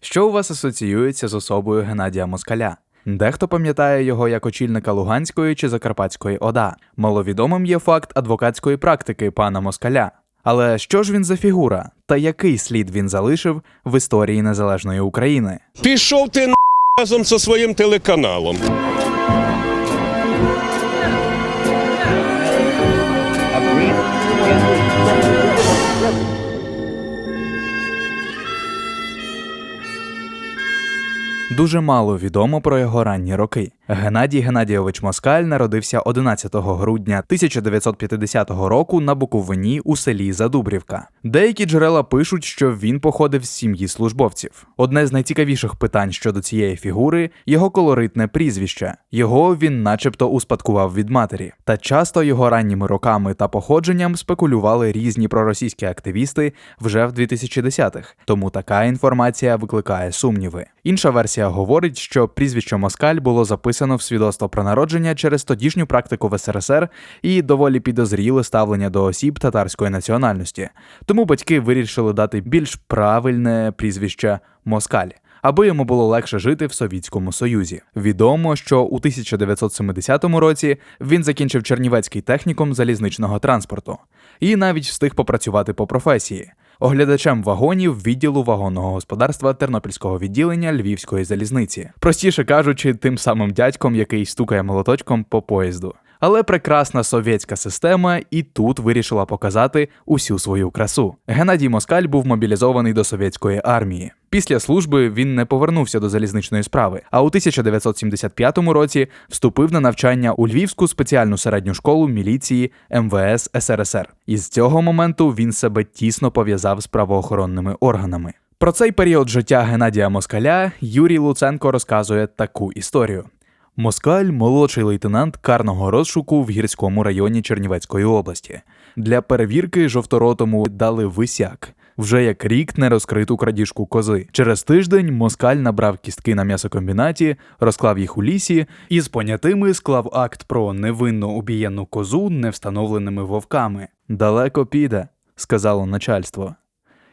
Що у вас асоціюється з особою Геннадія Москаля? Дехто пам'ятає його як очільника Луганської чи Закарпатської ОДА. Маловідомим є факт адвокатської практики пана Москаля. Але що ж він за фігура та який слід він залишив в історії незалежної України? Пішов ти разом зі своїм телеканалом. Дуже мало відомо про його ранні роки. Геннадій Геннадійович Москаль народився 11 грудня 1950 року на Буковині у селі Задубрівка. Деякі джерела пишуть, що він походив з сім'ї службовців. Одне з найцікавіших питань щодо цієї фігури його колоритне прізвище. Його він, начебто, успадкував від матері. Та часто його ранніми роками та походженням спекулювали різні проросійські активісти вже в 2010-х. Тому така інформація викликає сумніви. Інша версія говорить, що прізвище Москаль було записано в свідоцтво про народження через тодішню практику в СРСР і доволі підозріле ставлення до осіб татарської національності. Тому батьки вирішили дати більш правильне прізвище Москаль. Аби йому було легше жити в Совітському Союзі. Відомо, що у 1970 році він закінчив Чернівецький технікум залізничного транспорту і навіть встиг попрацювати по професії оглядачем вагонів відділу вагонного господарства Тернопільського відділення Львівської залізниці, простіше кажучи, тим самим дядьком, який стукає молоточком по поїзду. Але прекрасна совєтська система і тут вирішила показати усю свою красу. Геннадій Москаль був мобілізований до совєтської армії. Після служби він не повернувся до залізничної справи, а у 1975 році вступив на навчання у Львівську спеціальну середню школу міліції МВС СРСР. І з цього моменту він себе тісно пов'язав з правоохоронними органами. Про цей період життя Геннадія Москаля Юрій Луценко розказує таку історію. Москаль молодший лейтенант карного розшуку в гірському районі Чернівецької області. Для перевірки жовторотому дали висяк. Вже як рік не розкриту крадіжку кози. Через тиждень москаль набрав кістки на м'ясокомбінаті, розклав їх у лісі і з понятими склав акт про невинно убієнну козу невстановленими вовками. Далеко піде, сказало начальство.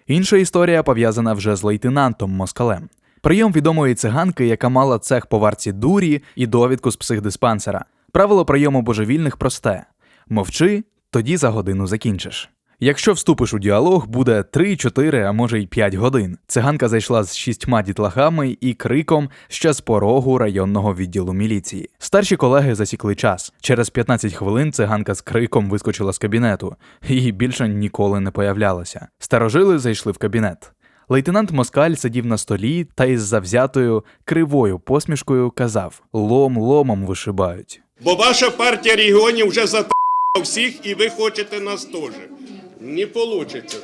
Інша історія пов'язана вже з лейтенантом Москалем. Прийом відомої циганки, яка мала цех по варці дурі і довідку з психдиспансера. Правило прийому божевільних просте: мовчи, тоді за годину закінчиш. Якщо вступиш у діалог, буде 3, 4, а може й 5 годин. Циганка зайшла з шістьма дітлахами і криком ще з порогу районного відділу міліції. Старші колеги засікли час. Через 15 хвилин циганка з криком вискочила з кабінету і більше ніколи не появлялася. Старожили зайшли в кабінет. Лейтенант Москаль сидів на столі та із завзятою кривою посмішкою казав: лом ломом вишибають. Бо ваша партія регіонів вже за всіх, і ви хочете нас теж. Не вийде це.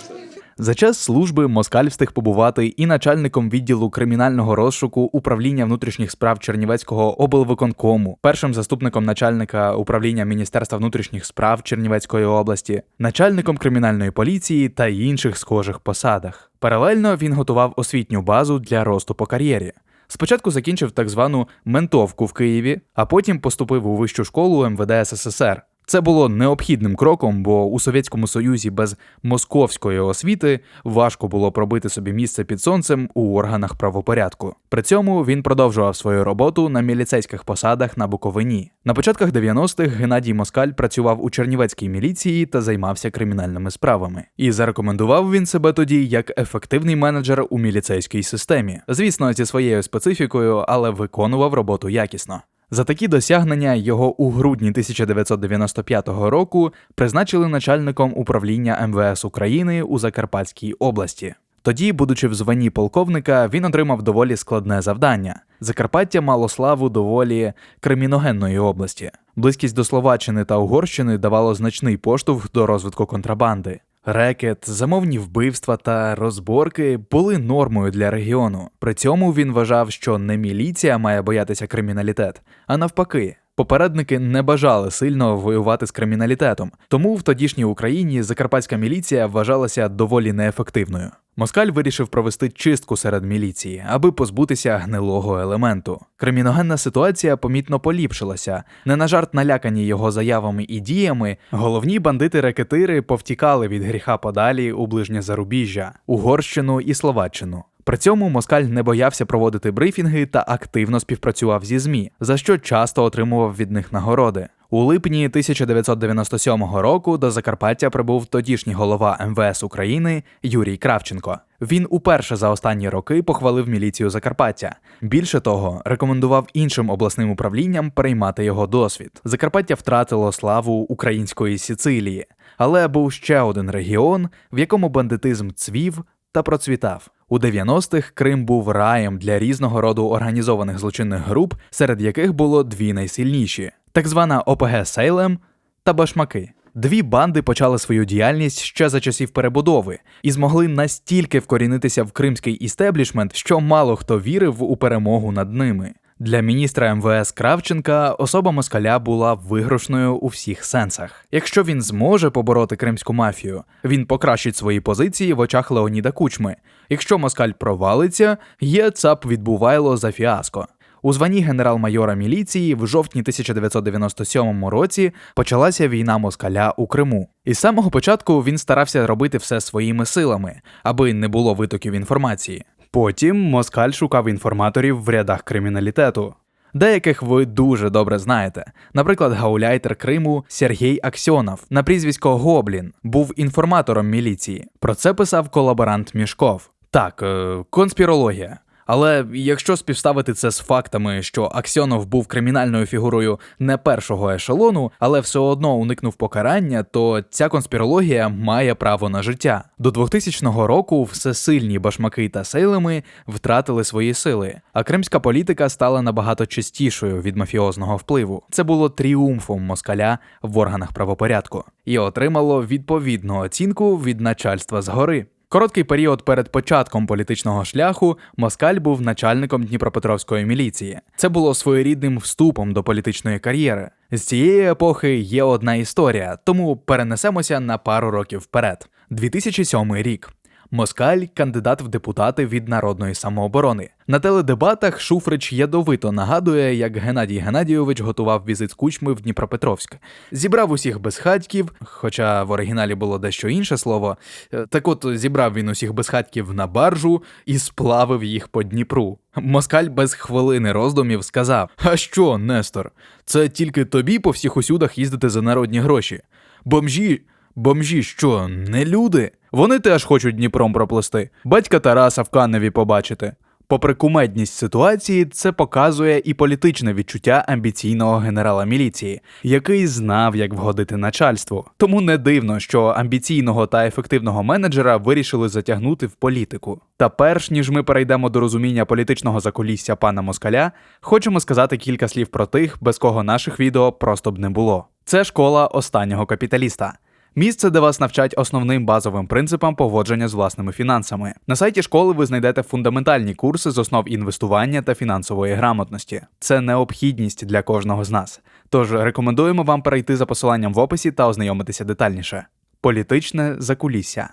За час служби Москаль встиг побувати і начальником відділу кримінального розшуку управління внутрішніх справ Чернівецького облвиконкому, першим заступником начальника управління Міністерства внутрішніх справ Чернівецької області, начальником кримінальної поліції та інших схожих посадах. Паралельно він готував освітню базу для росту по кар'єрі. Спочатку закінчив так звану ментовку в Києві, а потім поступив у вищу школу МВД СССР. Це було необхідним кроком, бо у Совєтському Союзі без московської освіти важко було пробити собі місце під сонцем у органах правопорядку. При цьому він продовжував свою роботу на міліцейських посадах на Буковині. На початках 90-х Геннадій Москаль працював у Чернівецькій міліції та займався кримінальними справами. І зарекомендував він себе тоді як ефективний менеджер у міліцейській системі. Звісно, зі своєю специфікою, але виконував роботу якісно. За такі досягнення його у грудні 1995 року призначили начальником управління МВС України у Закарпатській області. Тоді, будучи в званні полковника, він отримав доволі складне завдання. Закарпаття мало славу доволі криміногенної області. Близькість до Словаччини та Угорщини давало значний поштовх до розвитку контрабанди. Рекет, замовні вбивства та розборки були нормою для регіону. При цьому він вважав, що не міліція має боятися криміналітет, а навпаки. Попередники не бажали сильно воювати з криміналітетом, тому в тодішній Україні закарпатська міліція вважалася доволі неефективною. Москаль вирішив провести чистку серед міліції, аби позбутися гнилого елементу. Криміногенна ситуація помітно поліпшилася. Не на жарт налякані його заявами і діями, головні бандити-рекетири повтікали від гріха подалі у ближнє зарубіжжя, Угорщину і Словаччину. При цьому Москаль не боявся проводити брифінги та активно співпрацював зі ЗМІ, за що часто отримував від них нагороди. У липні 1997 року до Закарпаття прибув тодішній голова МВС України Юрій Кравченко. Він уперше за останні роки похвалив міліцію Закарпаття. Більше того, рекомендував іншим обласним управлінням переймати його досвід. Закарпаття втратило славу української Сицилії, але був ще один регіон, в якому бандитизм цвів та процвітав. У 90-х Крим був раєм для різного роду організованих злочинних груп, серед яких було дві найсильніші: так звана ОПГ Сейлем та Башмаки. Дві банди почали свою діяльність ще за часів перебудови і змогли настільки вкорінитися в кримський істеблішмент, що мало хто вірив у перемогу над ними. Для міністра МВС Кравченка особа москаля була виграшною у всіх сенсах. Якщо він зможе побороти кримську мафію, він покращить свої позиції в очах Леоніда Кучми. Якщо москаль провалиться, є ЦАП відбувайло за фіаско. У званні генерал-майора міліції в жовтні 1997 році почалася війна москаля у Криму. І з самого початку він старався робити все своїми силами, аби не було витоків інформації. Потім москаль шукав інформаторів в рядах криміналітету. Деяких ви дуже добре знаєте. Наприклад, гауляйтер Криму Сергій Аксьонов на прізвисько Гоблін був інформатором міліції. Про це писав колаборант Мішков. Так, е, конспірологія. Але якщо співставити це з фактами, що Аксьонов був кримінальною фігурою не першого ешелону, але все одно уникнув покарання, то ця конспірологія має право на життя. До 2000 року всесильні башмаки та сейлеми втратили свої сили, а кримська політика стала набагато чистішою від мафіозного впливу. Це було тріумфом москаля в органах правопорядку і отримало відповідну оцінку від начальства згори. Короткий період перед початком політичного шляху Москаль був начальником Дніпропетровської міліції. Це було своєрідним вступом до політичної кар'єри. З цієї епохи є одна історія, тому перенесемося на пару років вперед. 2007 рік. Москаль кандидат в депутати від народної самооборони. На теледебатах Шуфрич ядовито нагадує, як Геннадій Геннадійович готував візит кучми в Дніпропетровськ. Зібрав усіх безхатьків, хоча в оригіналі було дещо інше слово. Е, Так от зібрав він усіх безхатьків на баржу і сплавив їх по Дніпру. Москаль без хвилини роздумів сказав: А що, Нестор? Це тільки тобі по всіх усюдах їздити за народні гроші. Бомжі. Бомжі що, не люди? Вони теж хочуть Дніпром проплисти, батька Тараса в Каневі побачити. Попри кумедність ситуації, це показує і політичне відчуття амбіційного генерала міліції, який знав, як вгодити начальству. Тому не дивно, що амбіційного та ефективного менеджера вирішили затягнути в політику. Та перш ніж ми перейдемо до розуміння політичного закулісся пана Москаля, хочемо сказати кілька слів про тих, без кого наших відео просто б не було. Це школа останнього капіталіста. Місце, де вас навчать основним базовим принципам поводження з власними фінансами. На сайті школи ви знайдете фундаментальні курси з основ інвестування та фінансової грамотності. Це необхідність для кожного з нас. Тож рекомендуємо вам перейти за посиланням в описі та ознайомитися детальніше. Політичне закулісся.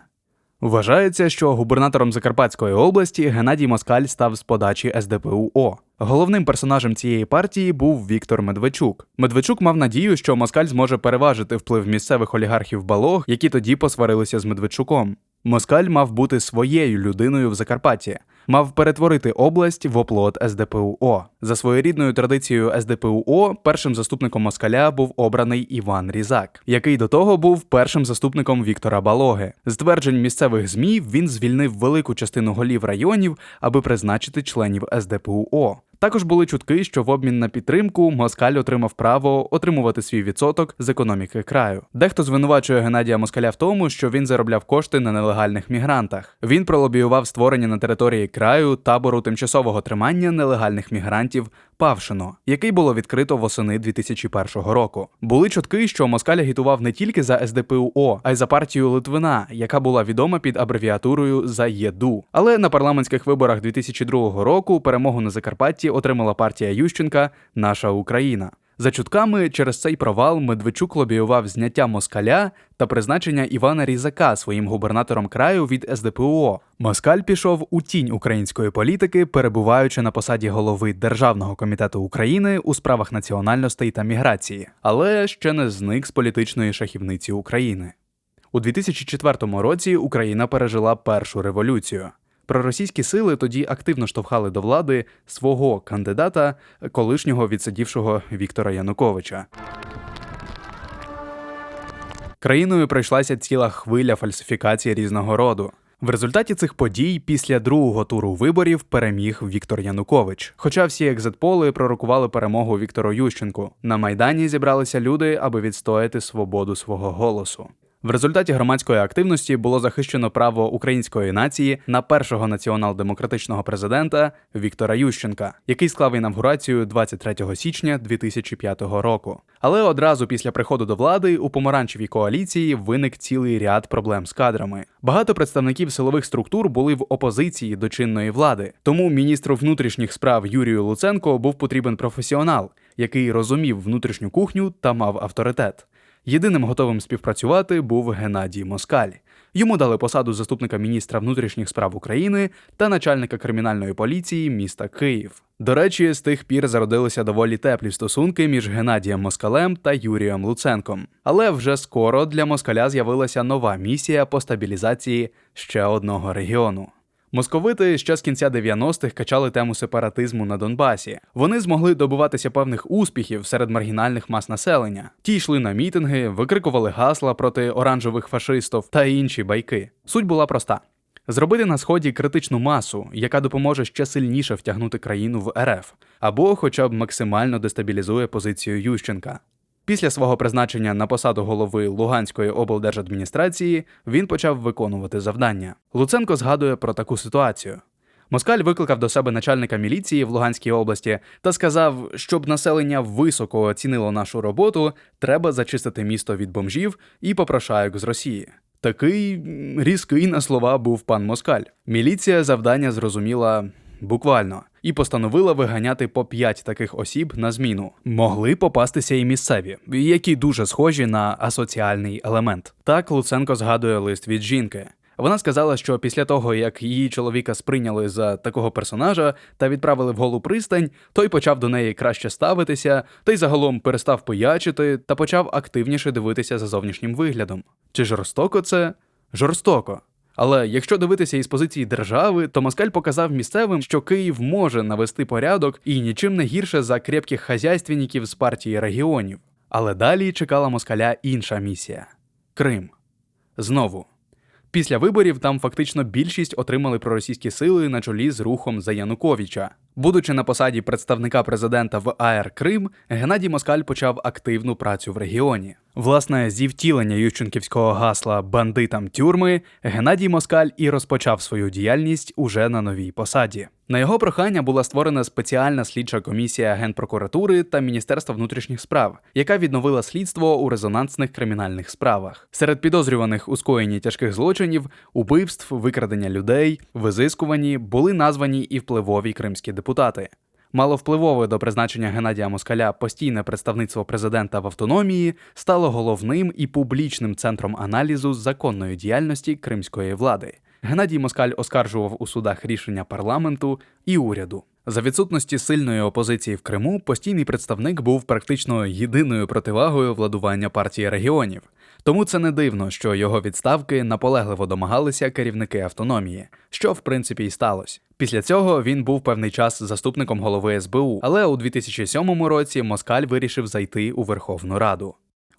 Вважається, що губернатором Закарпатської області Геннадій Москаль став з подачі СДПУО. Головним персонажем цієї партії був Віктор Медведчук. Медведчук мав надію, що Москаль зможе переважити вплив місцевих олігархів балог, які тоді посварилися з Медведчуком. Москаль мав бути своєю людиною в Закарпатті, мав перетворити область в оплот СДПУО. За своєрідною традицією СДПУО першим заступником Москаля був обраний Іван Різак, який до того був першим заступником Віктора Балоги. З тверджень місцевих ЗМІ він звільнив велику частину голів районів, аби призначити членів СДПУО. Також були чутки, що в обмін на підтримку Москаль отримав право отримувати свій відсоток з економіки краю. Дехто звинувачує Геннадія Москаля в тому, що він заробляв кошти на нелегальних мігрантах. Він пролобіював створення на території краю табору тимчасового тримання нелегальних мігрантів Павшино, який було відкрито восени 2001 року. Були чутки, що Москаль агітував не тільки за СДПУО, а й за партію Литвина, яка була відома під абревіатурою за ЄДУ. Але на парламентських виборах 2002 року перемогу на Закарпатті отримала партія Ющенка Наша Україна. За чутками, через цей провал Медведчук лобіював зняття москаля та призначення Івана Різака своїм губернатором краю від СДПУО. Москаль пішов у тінь української політики, перебуваючи на посаді голови Державного комітету України у справах національностей та міграції, але ще не зник з політичної шахівниці України. У 2004 році Україна пережила першу революцію. Проросійські сили тоді активно штовхали до влади свого кандидата, колишнього відсидівшого Віктора Януковича. Країною пройшлася ціла хвиля фальсифікацій різного роду. В результаті цих подій після другого туру виборів переміг Віктор Янукович. Хоча всі екзитполи пророкували перемогу Віктору Ющенку. На майдані зібралися люди, аби відстояти свободу свого голосу. В результаті громадської активності було захищено право української нації на першого націонал-демократичного президента Віктора Ющенка, який склав інавгурацію 23 січня 2005 року. Але одразу після приходу до влади у помаранчевій коаліції виник цілий ряд проблем з кадрами. Багато представників силових структур були в опозиції до чинної влади. Тому міністру внутрішніх справ Юрію Луценко був потрібен професіонал, який розумів внутрішню кухню та мав авторитет. Єдиним готовим співпрацювати був Геннадій Москаль. Йому дали посаду заступника міністра внутрішніх справ України та начальника кримінальної поліції міста Київ. До речі, з тих пір зародилися доволі теплі стосунки між Геннадієм Москалем та Юрієм Луценком. Але вже скоро для москаля з'явилася нова місія по стабілізації ще одного регіону. Московити ще з кінця 90-х качали тему сепаратизму на Донбасі. Вони змогли добиватися певних успіхів серед маргінальних мас населення. Ті йшли на мітинги, викрикували гасла проти оранжевих фашистів та інші байки. Суть була проста: зробити на сході критичну масу, яка допоможе ще сильніше втягнути країну в РФ, або хоча б максимально дестабілізує позицію Ющенка. Після свого призначення на посаду голови Луганської облдержадміністрації він почав виконувати завдання. Луценко згадує про таку ситуацію. Москаль викликав до себе начальника міліції в Луганській області та сказав, щоб населення високо оцінило нашу роботу, треба зачистити місто від бомжів і попрошайок з Росії. Такий різкий на слова був пан Москаль. Міліція завдання зрозуміла буквально і постановила виганяти по п'ять таких осіб на зміну. Могли попастися і місцеві, які дуже схожі на асоціальний елемент. Так Луценко згадує лист від жінки. Вона сказала, що після того, як її чоловіка сприйняли за такого персонажа та відправили в голу пристань, той почав до неї краще ставитися, та й загалом перестав поячити та почав активніше дивитися за зовнішнім виглядом. Чи жорстоко це? Жорстоко. Але якщо дивитися із позиції держави, то Москаль показав місцевим, що Київ може навести порядок і нічим не гірше за крепких хазяйственників з партії регіонів. Але далі чекала москаля інша місія Крим. Знову. Після виборів там фактично більшість отримали проросійські сили на чолі з рухом за Януковича. Будучи на посаді представника президента в АР Крим, Геннадій Москаль почав активну працю в регіоні. Власне, зі втілення ющенківського гасла бандитам тюрми Геннадій Москаль і розпочав свою діяльність уже на новій посаді. На його прохання була створена спеціальна слідча комісія Генпрокуратури та Міністерства внутрішніх справ, яка відновила слідство у резонансних кримінальних справах. Серед підозрюваних у скоєнні тяжких злочинів, убивств, викрадення людей, визискувані були названі і впливові кримські депутати. Маловпливове до призначення Геннадія Москаля постійне представництво президента в автономії стало головним і публічним центром аналізу законної діяльності кримської влади. Геннадій Москаль оскаржував у судах рішення парламенту і уряду. За відсутності сильної опозиції в Криму постійний представник був практично єдиною противагою владування партії регіонів. Тому це не дивно, що його відставки наполегливо домагалися керівники автономії, що в принципі і сталося. Після цього він був певний час заступником голови СБУ, але у 2007 році Москаль вирішив зайти у Верховну Раду.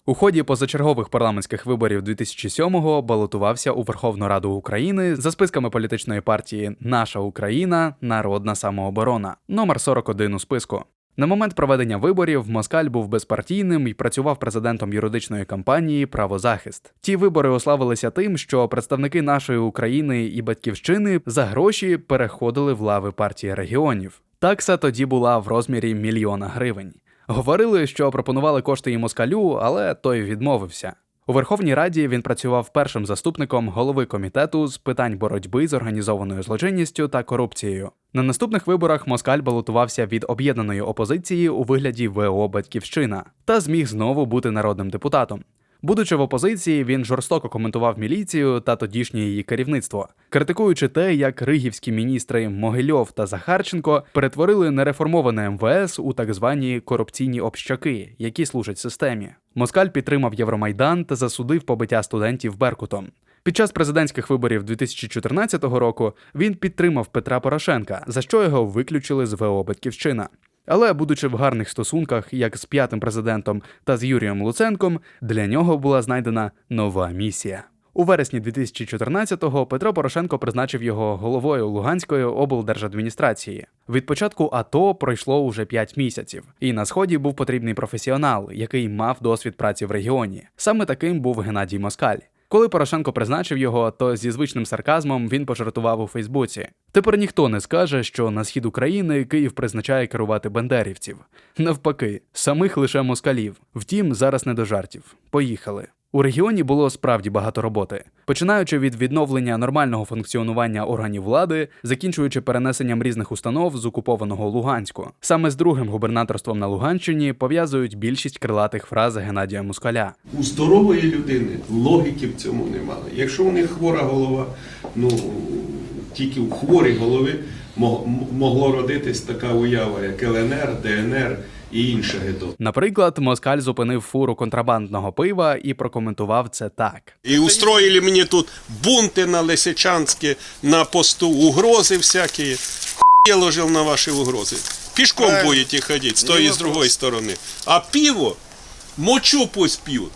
У ході позачергових парламентських виборів 2007-го балотувався у Верховну Раду України за списками політичної партії Наша Україна Народна самооборона номер 41 у списку. На момент проведення виборів Москаль був безпартійним і працював президентом юридичної кампанії Правозахист. Ті вибори ославилися тим, що представники нашої України і батьківщини за гроші переходили в лави партії регіонів. Такса тоді була в розмірі мільйона гривень. Говорили, що пропонували кошти і москалю, але той відмовився. У Верховній Раді він працював першим заступником голови комітету з питань боротьби з організованою злочинністю та корупцією. На наступних виборах Москаль балотувався від об'єднаної опозиції у вигляді ВО Батьківщина та зміг знову бути народним депутатом. Будучи в опозиції, він жорстоко коментував міліцію та тодішнє її керівництво, критикуючи те, як ригівські міністри Могильов та Захарченко перетворили нереформоване МВС у так звані корупційні общаки, які служать системі. Москаль підтримав Євромайдан та засудив побиття студентів Беркутом. Під час президентських виборів 2014 року він підтримав Петра Порошенка, за що його виключили з ВО Батьківщина. Але, будучи в гарних стосунках як з п'ятим президентом та з Юрієм Луценком, для нього була знайдена нова місія. У вересні 2014-го Петро Порошенко призначив його головою Луганської облдержадміністрації. Від початку АТО пройшло уже 5 місяців, і на сході був потрібний професіонал, який мав досвід праці в регіоні. Саме таким був Геннадій Москаль. Коли Порошенко призначив його, то зі звичним сарказмом він пожартував у Фейсбуці. Тепер ніхто не скаже, що на схід України Київ призначає керувати бендерівців. Навпаки, самих лише москалів. Втім, зараз не до жартів. Поїхали. У регіоні було справді багато роботи, починаючи від відновлення нормального функціонування органів влади, закінчуючи перенесенням різних установ з окупованого Луганську. Саме з другим губернаторством на Луганщині пов'язують більшість крилатих фраз Геннадія Москаля. У здорової людини логіки в цьому немає. Якщо у них хвора голова, ну тільки у хворій м- могло родитись така уява, як ЛНР, ДНР і інше гетто. Наприклад, Москаль зупинив фуру контрабандного пива і прокоментував це так. І устроїли мені тут бунти на Лисичанське, на посту, угрози всякі. Хуй я ложив на ваші угрози. Пішком будете ходити, з тої і з другої сторони. А пиво, мочу пусть п'ють.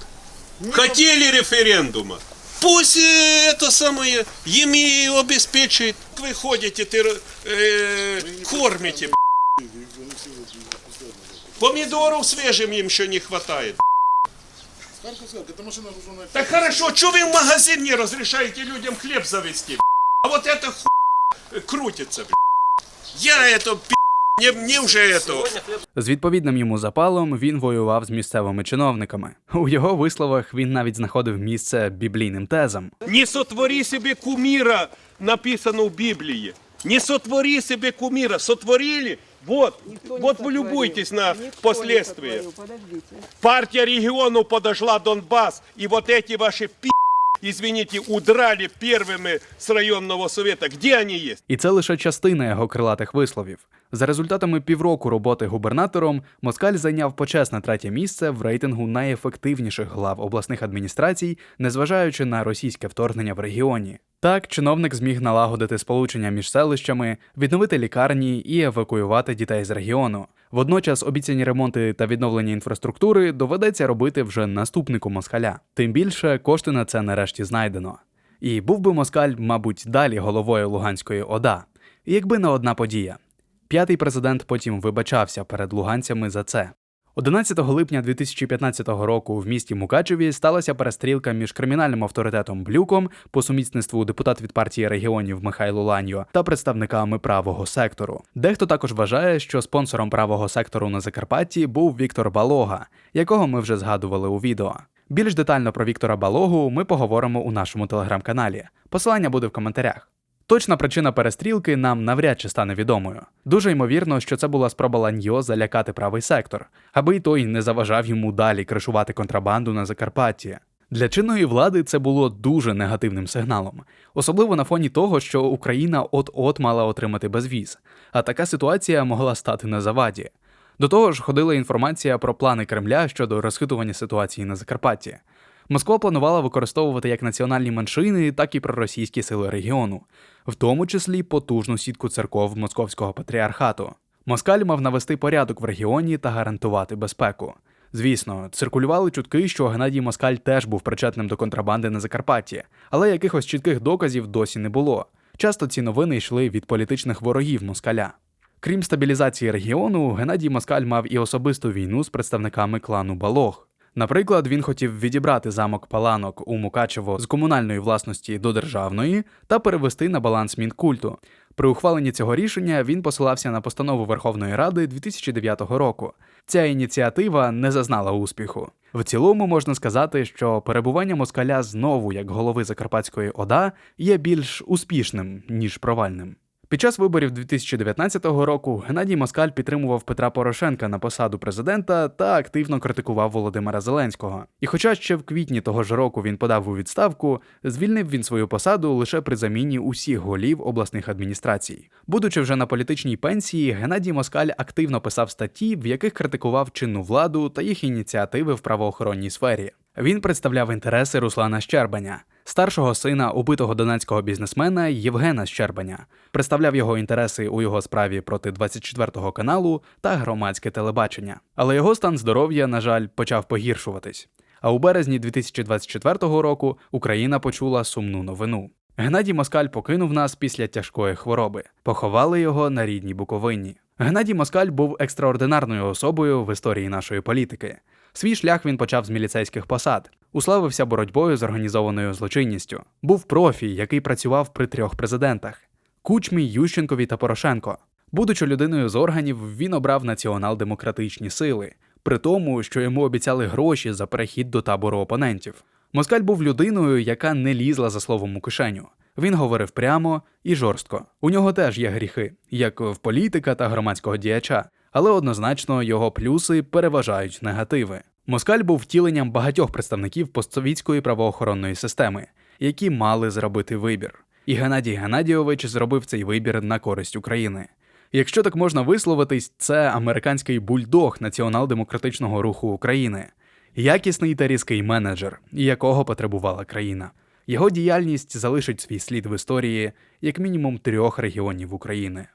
Хотели референдума. Пусть э, это самое, им и обеспечит. Вы ходите, ты э, кормите. б***ь. Помидоров свежим им еще не хватает. Харьковская, эта машина груженная. Так хорошо, что вы в магазин не разрешаете людям хлеб завести? б***ь? А вот это ху... крутится. б***ь. Я это пи***, мне, мне уже это. З відповідним йому запалом він воював з місцевими чиновниками. У його висловах він навіть знаходив місце біблійним тезам. Не сотвори себе кумира, написано в Библии. Не сотвори себе кумира. Сотворили? Вот, Никто не вот вы сотворил. любуйтесь на Никто не последствия. сотворил. Подождите. Партия регионов подошла Донбасс, и вот эти ваши пи***, извините, удрали первыми с районного совета. Где они есть? І це лише частина його крилатих висловів. За результатами півроку роботи губернатором, Москаль зайняв почесне третє місце в рейтингу найефективніших глав обласних адміністрацій, незважаючи на російське вторгнення в регіоні. Так, чиновник зміг налагодити сполучення між селищами, відновити лікарні і евакуювати дітей з регіону. Водночас обіцяні ремонти та відновлення інфраструктури доведеться робити вже наступнику москаля. Тим більше кошти на це нарешті знайдено. І був би москаль, мабуть, далі головою Луганської ОДА, якби не одна подія. П'ятий президент потім вибачався перед луганцями за це. 11 липня 2015 року в місті Мукачеві сталася перестрілка між кримінальним авторитетом Блюком, по сумісництву депутат від партії регіонів Михайло Ланьо, та представниками правого сектору. Дехто також вважає, що спонсором правого сектору на Закарпатті був Віктор Балога, якого ми вже згадували у відео. Більш детально про Віктора Балогу ми поговоримо у нашому телеграм-каналі. Посилання буде в коментарях. Точна причина перестрілки нам навряд чи стане відомою. Дуже ймовірно, що це була спроба Ланьо залякати правий сектор, аби й той не заважав йому далі кришувати контрабанду на Закарпатті. Для чинної влади це було дуже негативним сигналом, особливо на фоні того, що Україна от-от мала отримати безвіз, а така ситуація могла стати на заваді. До того ж, ходила інформація про плани Кремля щодо розхитування ситуації на Закарпатті. Москва планувала використовувати як національні меншини, так і проросійські сили регіону, в тому числі потужну сітку церков Московського патріархату. Москаль мав навести порядок в регіоні та гарантувати безпеку. Звісно, циркулювали чутки, що Геннадій Москаль теж був причетним до контрабанди на Закарпатті, але якихось чітких доказів досі не було. Часто ці новини йшли від політичних ворогів Москаля. Крім стабілізації регіону, Геннадій Москаль мав і особисту війну з представниками клану Балог. Наприклад, він хотів відібрати замок Паланок у Мукачево з комунальної власності до державної та перевести на баланс Мінкульту. При ухваленні цього рішення він посилався на постанову Верховної Ради 2009 року. Ця ініціатива не зазнала успіху. В цілому можна сказати, що перебування москаля знову як голови Закарпатської ОДА є більш успішним ніж провальним. Під час виборів 2019 року Геннадій Москаль підтримував Петра Порошенка на посаду президента та активно критикував Володимира Зеленського. І хоча ще в квітні того ж року він подав у відставку, звільнив він свою посаду лише при заміні усіх голів обласних адміністрацій. Будучи вже на політичній пенсії, Геннадій Москаль активно писав статті, в яких критикував чинну владу та їх ініціативи в правоохоронній сфері. Він представляв інтереси Руслана Щербаня. Старшого сина убитого донецького бізнесмена Євгена Щербаня, представляв його інтереси у його справі проти 24 каналу та громадське телебачення. Але його стан здоров'я, на жаль, почав погіршуватись. А у березні 2024 року Україна почула сумну новину. Геннадій Москаль покинув нас після тяжкої хвороби. Поховали його на рідній Буковині. Геннадій Москаль був екстраординарною особою в історії нашої політики. Свій шлях він почав з міліцейських посад, уславився боротьбою з організованою злочинністю. Був профі, який працював при трьох президентах: Кучмі, Ющенкові та Порошенко. Будучи людиною з органів, він обрав націонал-демократичні сили, при тому, що йому обіцяли гроші за перехід до табору опонентів. Москаль був людиною, яка не лізла за словом у кишеню. Він говорив прямо і жорстко. У нього теж є гріхи, як в політика та громадського діяча, але однозначно його плюси переважають негативи. Москаль був втіленням багатьох представників постсовітської правоохоронної системи, які мали зробити вибір. І Геннадій Геннадійович зробив цей вибір на користь України. Якщо так можна висловитись, це американський бульдог націонал-демократичного руху України, якісний та різкий менеджер, якого потребувала країна. Його діяльність залишить свій слід в історії як мінімум трьох регіонів України.